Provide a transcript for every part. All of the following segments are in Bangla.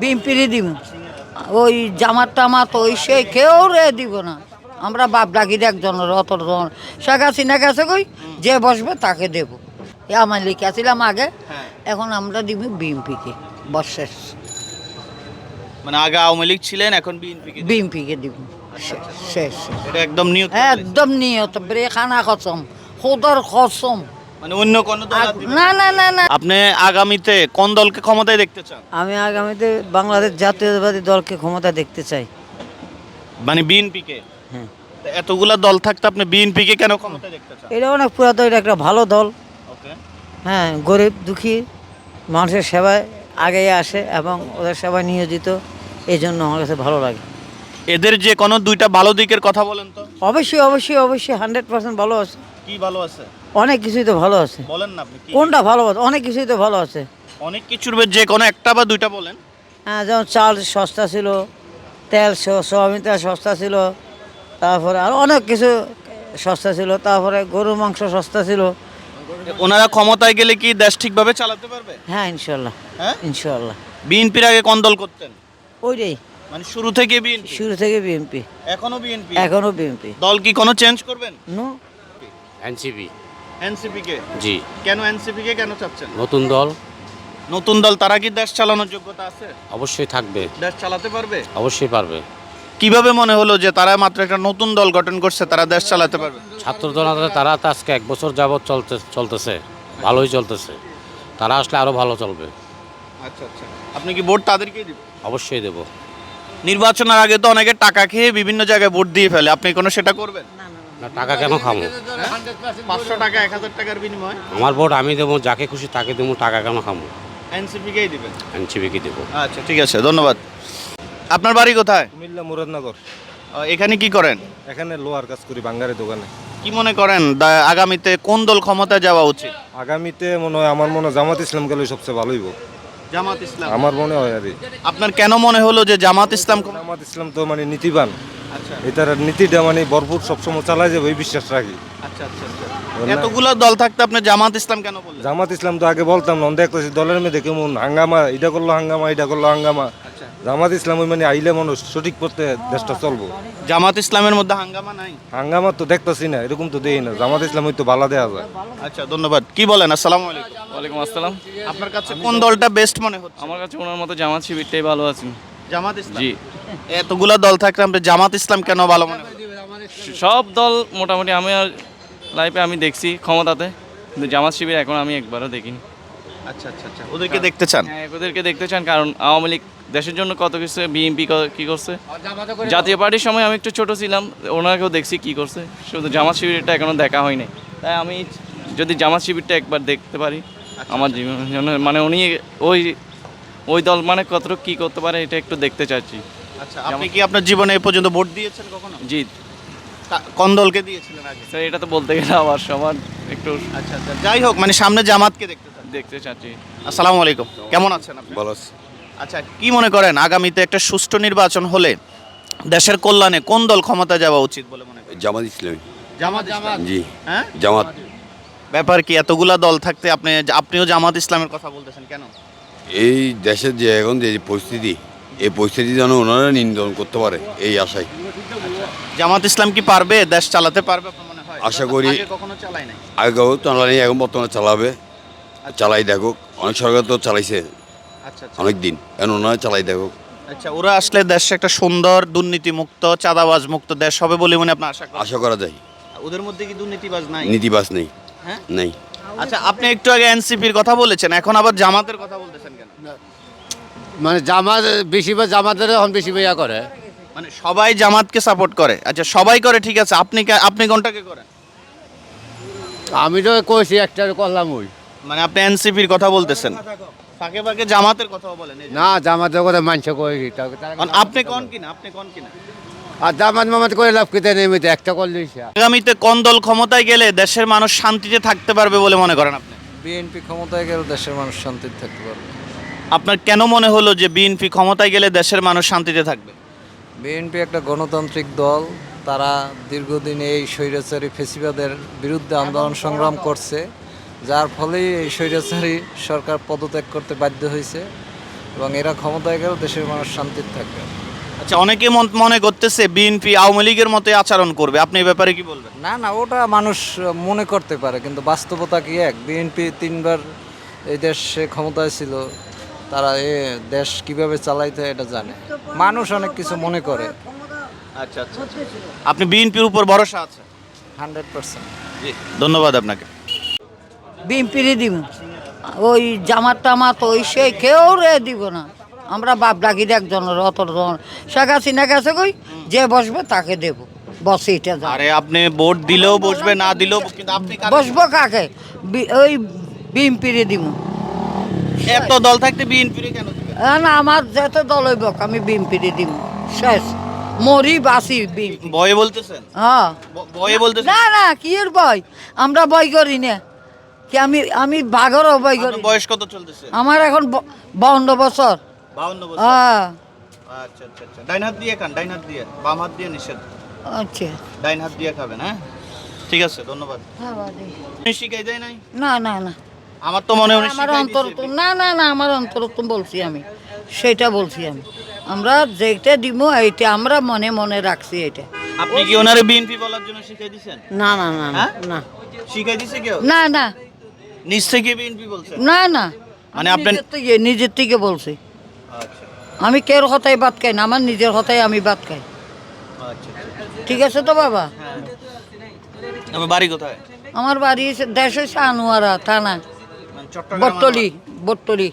বিএমপিরই দিব। ওই জামাত টামাত ওই সে কেউ রে দিব না। আমরা বাপ ডাকি একজনের অত জন। শেখ হাসিনা গেছে কই? যে বসবে তাকে দেব। এ আমার লিখেছিলাম আগে। হ্যাঁ। এখন আমরা দিব বিএমপিকে বর্ষের মানে আগে আওয়ামী লীগ ছিলেন এখন বিএনপি বিএমপিকে দিব। শেষ শেষ। এটা একদম নিয়ত। একদম নিয়ত। ব্রে খানা খসম খুদর খসম মানে অন্য কোন দল আর দিবেন না? না না না না। আপনি আগামীতে কোন দলকে ক্ষমতায় দেখতে চান? আমি আগামীতে বাংলাদেশ জাতীয়তাবাদী দলকে ক্ষমতা দেখতে চাই। মানে বিএনপি কে হ্যাঁ এতগুলা দল থাকতে আপনি বিএনপি কে কেন ক্ষমতায় দেখতে চান? এটা অনেক পুরাতন এটা একটা ভালো দল। ওকে। হ্যাঁ গরিব দুঃখী মানুষের সেবায় আগে আসে এবং ওদের সেবায় নিয়োজিত এই জন্য আমার কাছে ভালো লাগে। এদের যে কোনো দুইটা ভালো দিকের কথা বলেন তো। অবশ্যই অবশ্যই অবশ্যই হান্ড্রেড পার্সেন্ট ভালো আছে। কি ভালো আছে? অনেক কিছুই তো ভালো আছে। বলেন না আপনি কি? কোনটা ভালো আছে অনেক কিছুই তো ভালো আছে। অনেক কিছুর ভেতর যে কোনো একটা বা দুইটা বলেন। হ্যাঁ যেমন চাল সস্তা ছিল তেল স- সোয়াবিন তেল সস্তা ছিল তারপরে আরও অনেক কিছু সস্তা ছিল তারপরে গরুর মাংস সস্তা ছিল। ওনারা ক্ষমতায় গেলে কি দেশ ঠিকভাবে চালাতে পারবে? হ্যাঁ ইনশাল্লাহ। হ্যাঁ? ইনশাল্লাহ। বিএনপির আগে কোন দল করতেন? ওইটাই। মানে শুরু থেকে বিএনপি? শুরু থেকে বিএনপি। এখনও বিএনপি? এখনও বিএনপি। দল কি কোনো চেঞ্জ করবেন? নো। এনসিপি। এনসিপি কে জি। কেন এনসিপি কে কেন চাচ্ছেন? নতুন দল। নতুন দল তারা কি দেশ চালানোর যোগ্যতা আছে? অবশ্যই থাকবে। দেশ চালাতে পারবে? অবশ্যই পারবে। কীভাবে মনে হলো যে তারা মাত্র একটা নতুন দল গঠন করছে তারা দেশ চালাতে পারবে? ছাত্র জনতা তারা তো আজকে এক বছর যাবৎ চলতে চলতেছে। ভালোই চলতেছে। তারা আসলে আরও ভালো চলবে। আচ্ছা আচ্ছা। আপনি কি ভোট তাদেরকেই দিবেন? অবশ্যই দেব। নির্বাচনের আগে তো অনেকে টাকা খেয়ে বিভিন্ন জায়গায় ভোট দিয়ে ফেলে। আপনি কোনো সেটা করবেন? না টাকা কেন খামো পাঁচশো টাকা এক হাজার টাকার বিনিময়। আমার ভোট আমি দেবো যাকে খুশি তাকে দেবো টাকা কেন খামো এনসিপিকেই দিবেন। এনসিপিকে দেবো। আচ্ছা ঠিক আছে ধন্যবাদ। আপনার বাড়ি কোথায়? কুমিল্লা মুরাদনগর। আহ, এখানে কি করেন? এখানে লোহার কাজ করি বাঙ্গারের দোকানে। কি মনে করেন দা- আগামীতে কোন দল ক্ষমতায় যাওয়া উচিত? আগামীতে মনে হয় আমার মনে হয় জামাত ইসলাম গেলে সবচেয়ে ভালোই হইব। জামাত ইসলাম। আমার মনে হয় আর আপনার কেন মনে হলো যে জামাত ইসলাম জামাত ইসলাম তো মানে নীতিবান। আচ্ছা। এটার নীতিটা মানে ভরপুর সবসময় চালায় যাবে এই বিশ্বাস রাখি। আচ্ছা আচ্ছা আচ্ছা। এতগুলো দল থাকতে আপনি জামাত ইসলাম কেন বললেন? জামাত ইসলাম তো আগে বলতাম না দেখতেছি দলের মেয়েদের কেমন হাঙ্গামা এটা করল হাঙ্গামা এটা করল হাঙ্গামা। আচ্ছা। জামাত ইসলাম ওই মানে আইলে মানুষ সঠিক পথে দেশটা চলবো। জামাত ইসলামের মধ্যে হাঙ্গামা নাই? হাঙ্গামা তো দেখতেছি না এরকম তো দেই না। জামাত ইসলাম হয়তো ভালো দেওয়া যায়। আচ্ছা ধন্যবাদ। কি বলেন? আসসালামু আলাইকুম। ওয়ালাইকুম আসসালাম। আপনার কাছে কোন দলটা বেস্ট মনে হচ্ছে? আমার কাছে ওনার মতো জামাত শিবিরটাই ভালো আছে। জামাত ইসলাম? জি। এতগুলা দল থাকলে আপনি জামাত ইসলাম কেন ভালো মনে সব দল মোটামুটি আমি আর লাইফে আমি দেখছি ক্ষমতাতে। কিন্তু জামাত শিবির এখন আমি একবারও দেখিনি। আচ্ছা আচ্ছা আচ্ছা। ওদেরকে দেখতে চান? হ্যাঁ ওদেরকে দেখতে চান কারণ আওয়ামী লীগ দেশের জন্য কত কিছু বিএনপি কি করছে? জাতীয় পার্টির সময় আমি একটু ছোট ছিলাম ওনাকেও দেখছি কি করছে। শুধু জামাত শিবিরটা এখনও দেখা হয়নি। তাই আমি যদি জামাত শিবিরটা একবার দেখতে পারি। আমার জীবনের জন্য মানে উনি ওই ওই দল মানে কতটুকু কী করতে পারে এটা একটু দেখতে চাচ্ছি। আচ্ছা আপনি কি আপনার জীবনে এ পর্যন্ত ভোট দিয়েছেন কখনো? জি। কোন দলকে দিয়েছিলেন আগে? স্যার এটা তো বলতে গেলে আবার সবার একটু আচ্ছা আচ্ছা যাই হোক মানে সামনে জামাতকে দেখতে দেখতে চাচ্ছি। আসসালামু আলাইকুম কেমন আছেন আপনি? ভালো আচ্ছা কি মনে করেন আগামীতে একটা সুষ্ঠু নির্বাচন হলে দেশের কল্যাণে কোন দল ক্ষমতা যাওয়া উচিত বলে মনে করেন? জামাত ইসলামী। জামাত ইসলাম জি। হ্যাঁ? জামাত। ব্যাপার কি এতগুলা দল থাকতে আপনি আপনিও জামাত ইসলামের কথা বলতেছেন কেন? এই দেশের যে এখন যে পরিস্থিতি এই পরিস্থিতি যেন ওনারা নিয়ন্ত্রণ করতে পারে এই আশায়। জামাত ইসলাম কি পারবে? দেশ চালাতে পারবে আশা করি- আগে কখনো চালাই নাই? আগেও এখন বর্তমানে চালাবে। চালাই দেখুক অনেক সরকার তো চালাইছে আচ্ছা আচ্ছা। অনেক দিন এখন ওনারা চালাই দেখুক। আচ্ছা ওরা আসলে দেশ একটা সুন্দর দুর্নীতি মুক্ত চাঁদাবাজ মুক্ত দেশ হবে বলে মনে আপনার আশা আশা করা যায়। ওদের মধ্যে কি দুর্নীতিবাজ নাই? নীতিবাস নেই। হ্যাঁ? নেই। আচ্ছা আপনি একটু আগে এনসিপির কথা বলেছেন এখন আবার জামাতের কথা বলতেছেন কেন? মানে জামাত বেশিরভাগ জামাতের এখন বেশি ইয়া করে। মানে সবাই জামাতকে সাপোর্ট করে। আচ্ছা সবাই করে ঠিক আছে। আপনি কে- আপনি কোনটাকে করেন? আমি তো কইছি একটা করলাম ওই। মানে আপনি এনসিপির কথা বলতেছেন। ফাঁকে ফাঁকে জামাতের কথাও বলেন এই যে। না জামাতের কথা মানছে কই তা- তারা- কারণ আপনি কোন কিনা? আপনি কোন কিনা? আর জামাত মামাত করে লাভ কেটে নেমে একটা করলেই সে। আগামীতে কোন দল ক্ষমতায় গেলে দেশের মানুষ শান্তিতে থাকতে পারবে বলে মনে করেন আপনি? বিএনপি ক্ষমতায় গেলে দেশের মানুষ শান্তিতে থাকতে পারবে। আপনার কেন মনে হলো যে বিএনপি ক্ষমতায় গেলে দেশের মানুষ শান্তিতে থাকবে? বিএনপি একটা গণতান্ত্রিক দল তারা দীর্ঘদিন এই স্বৈরাচারী ফেসিবাদের বিরুদ্ধে আন্দোলন সংগ্রাম করছে যার ফলেই এই স্বৈরাচারী সরকার পদত্যাগ করতে বাধ্য হয়েছে এবং এরা ক্ষমতায় গেলে দেশের মানুষ শান্তিতে থাকবে। আচ্ছা অনেকে মন- মনে করতেছে বিএনপি আওয়ামী লীগের মতো আচরণ করবে। আপনি এই ব্যাপারে কি বলবেন? না না ওটা মানুষ মনে করতে পারে কিন্তু বাস্তবতা কি এক? বিএনপি তিনবার এই দেশে ক্ষমতায় ছিল তারা এ দেশ কীভাবে চালাইতে এটা জানে। মানুষ অনেক কিছু মনে করে। আচ্ছা আচ্ছা আপনি বিএনপির উপর ভরসা আছে? Hundred percent. জি ধন্যবাদ আপনাকে। বিম্পিরে দিব। ওই জামাত টামাত ওই সে কেউ রে দিব না। আমরা বাপ ডাকির একজন অত জন শেখ হাসিনা গেছে কই? যে বসবে তাকে দেব। বসে এটা আরে আপনি ভোট দিলেও বসবে না দিলেও বসবো কাকে ওই বিম্পিরে দিব। এত দল থাকতে বিএনপির কেন না আমার যত দল হইব আমি বিম্পিরে দিব। শেষ। মরি বাসি বিম ভয়ে বলতেছেন? হ্যাঁ। ভয়ে বলতেছেন? না না কি এর ভয়? আমরা ভয় করি না। কি আমি আমি বাঘরও ভয় করি বয়স কত চলতেছে? আমার এখন বাউন্ন বছর। বাউন্ন বছর। হ্যাঁ আচ্ছা আচ্ছা আচ্ছা। ডাইন হাত দিয়ে খান ডাইন হাত দিয়ে। বাম হাত দিয়ে নিষেধ। আচ্ছা। ডাইন হাত দিয়ে খাবেন হ্যাঁ? ঠিক আছে ধন্যবাদ। আপনি শিখাই যায় নাই? না না না। আমার তো মনে হয় আমার অন্তর না না না আমার অন্তর তো বলছি আমি। সেটা বলছি আমি। আমরা যেটা দিব এইটা আমরা মনে মনে রাখছি এটা। আপনি কি ওনারে বিএনপি বলার জন্য শিখাই দিছেন না না না হ্যাঁ? না। শিখাই দিছে কেউ? না না। নিজ থেকে বিএনপি বলছেন না না। মানে আমি আপনার- নিজের থেকে বলছি। আমি কেউ কথাই বাদ খাই না আমার নিজের কথাই আমি বাদ খাই। আচ্ছা ঠিক আছে তো বাবা? হ্যাঁ। আমার বাড়ি কোথায়? আমার বাড়ি দেশ হচ্ছে আনোয়ারা থানা। মানে চট্টগ্রাম বট্টলি বট্টলি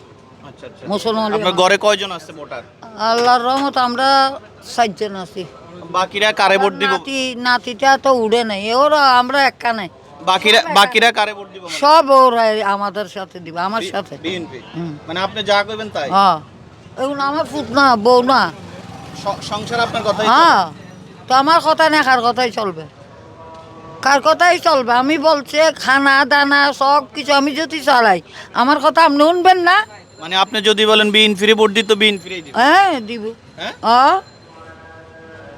আচ্ছা আচ্ছা। মুসলমান ঘরে কয়জন আছে ভোটার? আল্লাহর রহমত আমরা সাতজন আছি। বাকিরা কারে ভোট দিব? নাতি নাতিটা তো উড়ে নাই ওরা আমরা একা নাই। বাকিরা বাকিরা কারে ভোট দিব? সব ওরা আমাদের সাথে দিবে আমার সাথে। মানে আপনি যা করবেন তাই? হ্যাঁ। এখন আমার ফুট না বউ না। সংসার আপনার কথাই হ্যাঁ তো আমার কথা না কার কথাই চলবে? কার কথাই চলবে? আমি বলছে খানা দানা সব কিছু আমি যদি চালাই আমার কথা আপনি শুনবেন না? মানে আপনি যদি বলেন বিএনপি ভোট দিত বিন হ্যাঁ দিব। হ্যাঁ? হ্যাঁ।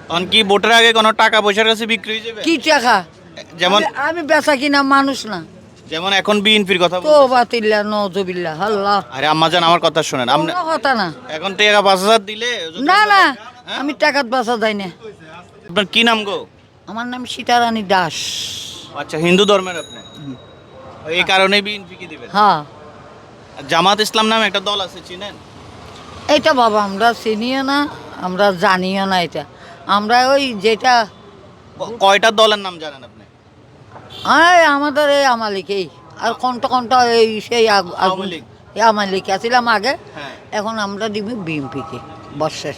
তখন কি ভোটের আগে কোনো টাকা পয়সার কাছে বিক্রি হয়ে যাবে? কি টাকা? যেমন আমি- আমি বেচা কিনা মানুষ না। যেমন এখন বিএনপির কথা তো। বাতিল্লা নজবিল্লা আল্লাহ। আরে আম্মা জান আমার কথা শুনেন। আপনি কথা না। এখন টাকা পাঁচ হাজার দিলে না না হ্যাঁ? আমি টাকাত বাসা যাই না। আপনার কি নাম গো? আমার নাম সীতারানী দাস। আচ্ছা হিন্দু ধর্মের আপনি? এই কারণে বিএনপি কি দিবেন? হ্যাঁ। জামাত ইসলাম নামে একটা দল আছে চিনেন? এটা বাবা আমরা চিনিও না আমরা জানিও না এটা। আমরা ওই যেটা কয়টা দলের নাম জানেন আপনি? এই আমাদের এই আমালিকেই আর কোনটা কোনটা এই সেই আমালিক। আছিলাম আগে। হ্যাঁ। এখন আমরা দিব বিএমপিকে বর্ষের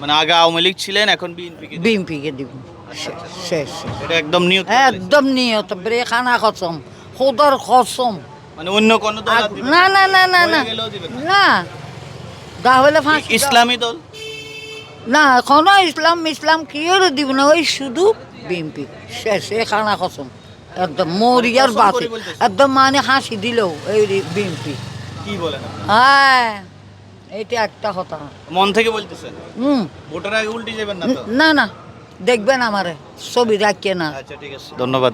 মানে আগে আওয়ামী লীগ ছিলেন এখন বিএনপি কি দিবেন? দিব। শেষ শেষ শেষ। এটা একদম নিয়ত একদম নিয়ত ব্রেখানা খসম খোদার খসম মানে অন্য কোন দল না। না না না না না? না। তাহলে ফাঁসি। ইসলামী দল? না কোনো ইসলাম ইসলাম কি দিব না? ওই শুধু বিএমপি শেষে খানা খসম একদম মরিয়ার বাসে একদম মানে হাসি দিল এই বিএমপি কি বলেন হ্যাঁ এটা একটা কথা। মন থেকে বলতেছেন? হুম। ভোটার আগে উল্টে যাবেন না না না। দেখবেন আমারে ছবি রাখিয়ে না। আচ্ছা ঠিক আছে। ধন্যবাদ।